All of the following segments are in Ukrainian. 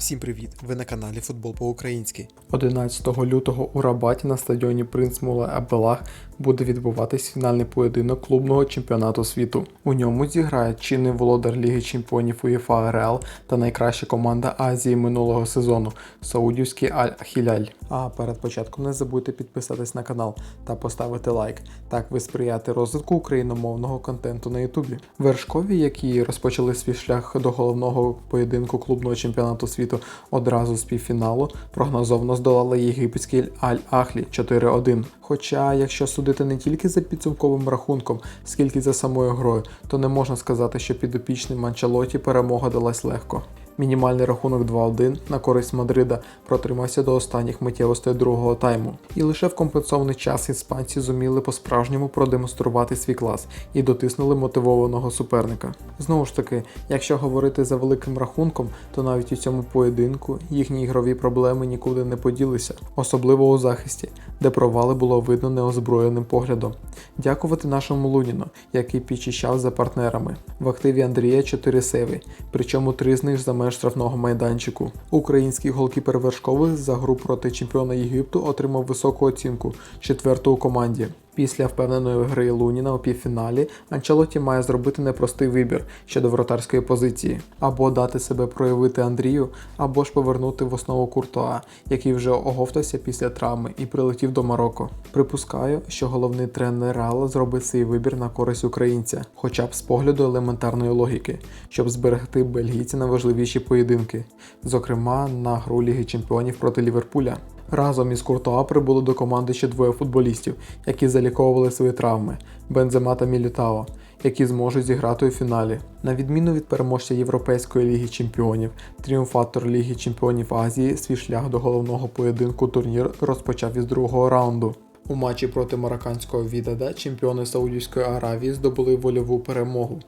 Всім привіт! Ви на каналі Футбол по-українськи. 11 лютого у Рабаті на стадіоні Принц Муле Абелах буде відбуватись фінальний поєдинок клубного чемпіонату світу. У ньому зіграють чинний володар Ліги Чемпіонів УЄФА Реал та найкраща команда Азії минулого сезону Саудівський Аль-Хіляль. А перед початком не забудьте підписатись на канал та поставити лайк. Так ви сприяєте розвитку україномовного контенту на Ютубі. Вершкові, які розпочали свій шлях до головного поєдинку клубного чемпіонату світу одразу з півфіналу, прогнозовано здолали єгипетський Аль-Ахлі 4-1. Хоча, якщо судити не тільки за підсумковим рахунком, скільки за самою грою, то не можна сказати, що підопічним Манчалоті перемога далась легко. Мінімальний рахунок 2-1 на користь Мадрида протримався до останніх миттєвостей другого тайму. І лише в компенсований час іспанці зуміли по-справжньому продемонструвати свій клас і дотиснули мотивованого суперника. Знову ж таки, якщо говорити за великим рахунком, то навіть у цьому поєдинку їхні ігрові проблеми нікуди не поділися, особливо у захисті, де провали було видно неозброєним поглядом. Дякувати нашому Луніну, який підчищав за партнерами. В активі Андрія 4 сейви, причому 3 з них за меж штрафного майданчику. Український голкіпер Вершкових за гру проти чемпіона Єгипту отримав високу оцінку четверту у команді. Після впевненої гри Луніна у півфіналі Анчелоті має зробити непростий вибір щодо вратарської позиції, або дати себе проявити Андрію, або ж повернути в основу Куртуа, який вже оговтався після травми і прилетів до Марокко. Припускаю, що головний тренер Реала зробить свій вибір на користь українця, хоча б з погляду елементарної логіки, щоб зберегти бельгійця на важливіші поєдинки, зокрема на гру Ліги Чемпіонів проти Ліверпуля. Разом із Куртуа прибуло до команди ще двоє футболістів, які заліковували свої травми Бензема та Мілітао, які зможуть зіграти у фіналі. На відміну від переможця Європейської ліги чемпіонів, тріумфатор Ліги Чемпіонів Азії свій шлях до головного поєдинку турнір розпочав із другого раунду. У матчі проти марокканського Відада чемпіони Саудівської Аравії здобули вольову перемогу.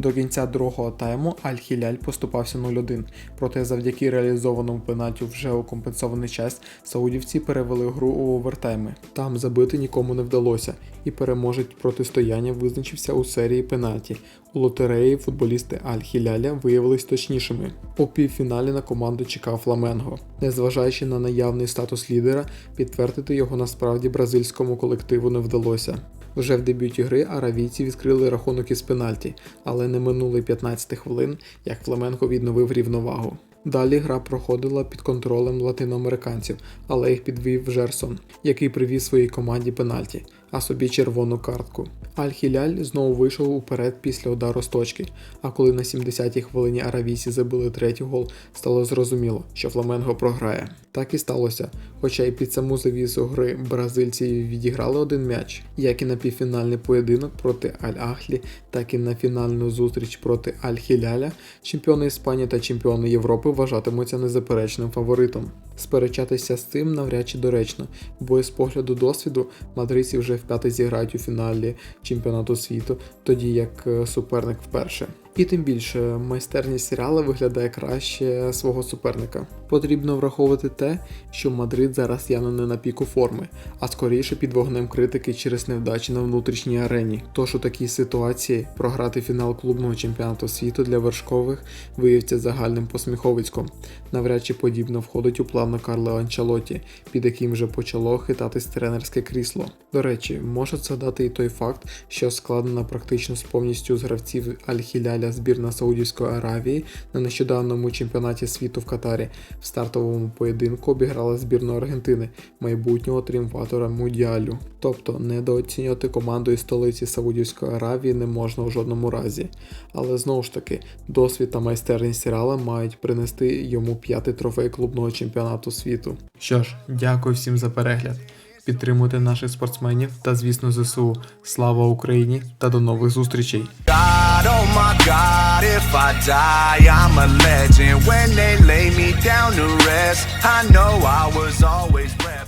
До кінця другого тайму Аль-Хіляль поступався 0-1, проте завдяки реалізованому пенальтю вже у компенсований час саудівці перевели гру у овертайми. Там забити нікому не вдалося, і переможець протистояння визначився у серії пенальті. У лотереї футболісти Аль-Хіляля виявились точнішими. У півфіналі на команду чекав Фламенго. Незважаючи на наявний статус лідера, підтвердити його насправді бразильському колективу не вдалося. Вже в дебюті гри аравійці відкрили рахунок із пенальті, але не минули 15 хвилин, як Фламенко відновив рівновагу. Далі гра проходила під контролем латиноамериканців, але їх підвів Жерсон, який привів своїй команді пенальті, а собі червону картку. Аль-Хіляль знову вийшов уперед після удару з точки, а коли на 70-й хвилині аравійці забили третій гол, стало зрозуміло, що Фламенго програє. Так і сталося, хоча й під саму завісу гри бразильці відіграли один м'яч, як і на півфінальний поєдинок проти Аль-Ахлі, так і на фінальну зустріч проти Аль-Хіляля, чемпіони Іспанії та чемпіони Європи вважатимуться незаперечним фаворитом. Сперечатися з цим навряд чи доречно, бо з погляду досвіду мадридці вже вп'яте зіграють у фіналі чемпіонату світу, тоді як е, суперник вперше. І тим більше майстерність серіала виглядає краще свого суперника. Потрібно враховувати те, що Мадрид зараз явно не на піку форми, а скоріше під вогнем критики через невдачі на внутрішній арені. Тож у такій ситуації програти фінал клубного чемпіонату світу для вершкових виявиться загальним посміховицьком. Навряд чи подібно входить у плану Карло Анчалоті, під яким вже почало хитатись тренерське крісло. До речі, може це дати і той факт, що складена практично з повністю з гравців Аль-Хіляля збірна Саудівської Аравії на нещодавному чемпіонаті світу в Катарі в стартовому поєдинку обіграла збірну Аргентини, майбутнього тріумфатора Мудіалю. Тобто недооцінювати команду із столиці Саудівської Аравії не можна в жодному разі. Але знову ж таки, досвід та майстерність серіала мають принести йому п'ятий трофей клубного чемпіонату світу. Що ж, дякую всім за перегляд. Підтримуйте наших спортсменів та, звісно, ЗСУ. Слава Україні та до нових зустрічей! I die, I'm a legend. When they lay me down to rest, I know I was always ready.